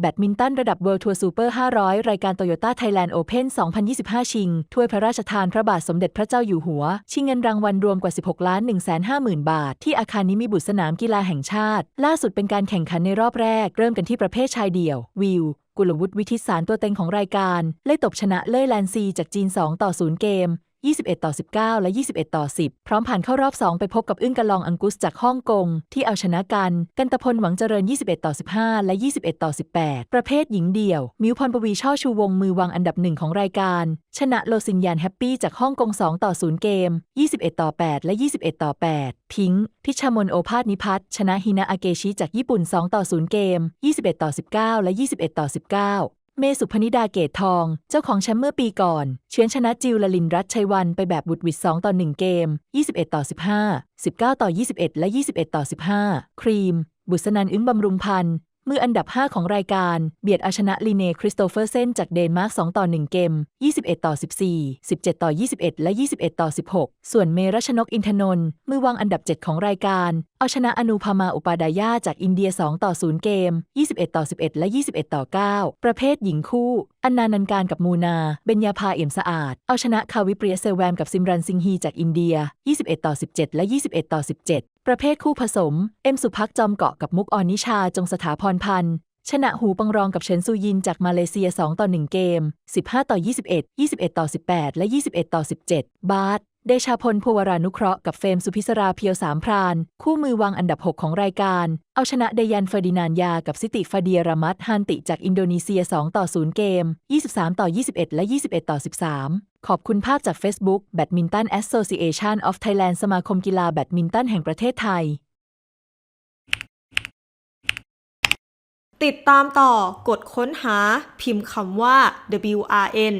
แบดมินตันระดับ World Tour Super 500 รายการ Toyota Thailand Open 2025 ชิง ถ้วยพระราชทานพระบาทสมเด็จพระเจ้าอยู่หัว ชิงเงินรางวัลรวมกว่า 16 ล้าน150,000 บาท ที่อาคารนิมิบุตรสนามกีฬาแห่งชาติ ล่าสุดเป็นการแข่งขันในรอบแรก เริ่มกันที่ประเภทชายเดี่ยว วิวกุลวุฒิวิทิสารตัวเต็งของรายการ เล่ตบชนะเล่ยแลนซีจากจีน 2 ต่อ 0 เกม 21 ต่อ 19 และ 21 ต่อ 10 พร้อมผ่านเข้ารอบ 2 ไปพบกับอึ้งกะลองอังกุสจากฮ่องกง ที่เอาชนะกัน กันตะพลหวังเจริญ 21 ต่อ 15 และ 21 ต่อ 18 ประเภทหญิงเดี่ยว มิวพรปวีช่อชูวงมือวางอันดับหนึ่งของรายการ ชนะโลซินยานแฮปปี้จากฮ่องกง 2 ต่อ 0 เกม 21 ต่อ 8 และ 21 ต่อ 8 พิงค์พิชามนโอภาสนิพัฒชนะฮินาอาเกชิจากญี่ปุ่น 2 ต่อ 0 เกม 21 ต่อ 19 และ 21 ต่อ 19 เมสุพนิดาเกตทอง เจ้าของแชมป์เมื่อปีก่อน เชื้อนชนะจิวลลินรัตชัยวันไปแบบบุดวิด2ต่อ 1 เกม 21 ต่อ 15 19 ต่อ 21 และ 21 ต่อ 15 ครีม บุษนันอึ้งบำรุงพันธ์ มืออันดับ 5 ของรายการ เบียดเอาชนะลีเนคริสโตเฟอร์เซนจากเดนมาร์ก 2 ต่อ 1 เกม 21 ต่อ 14 17 ต่อ 21 และ 21 ต่อ 16 ส่วนเมรัชนกอินทนนท์มือวางอันดับ 7 ของรายการ เอาชนะอนูพามาอุปาดายาจากอินเดีย 2 ต่อ 0 เกม 21 ต่อ 11 และ 21 ต่อ 9 ประเภทหญิงคู่อันนานันการกับมูนา เบญญาภาเอี่ยมสะอาด เอาชนะคาวิเปรียเซแวมกับซิมรันซิงฮีจากอินเดีย 21 ต่อ 17 และ 21 ต่อ 17 ประเภทคู่ผสม เอ็มสุพักจอมเกาะกับมุกออนนิชาจงสถาพรพันธ์ชนะหูปังรองกับเฉินซูยินจากมาเลเซีย 2 ต่อ 1 เกม 15 ต่อ 21 21 ต่อ 18 และ 21 ต่อ 17 บาส เดชาพลภูวรานุเคราะห์กับเฟรมสุพิศราเพียวสามพราน คู่มือวางอันดับ 6 ของรายการ เอาชนะเดยันเฟอร์ดินานยากับซิติฟาเดียรามัตฮันติจากอินโดนีเซีย 2 ต่อ 0 เกม 23 ต่อ 21 และ 21 ต่อ 13 ขอบคุณภาพจาก Facebook Badminton Association of Thailand สมาคมกีฬาแบดมินตันแห่งประเทศไทย ติดตามต่อกดค้นหาพิมพ์คำว่า WRN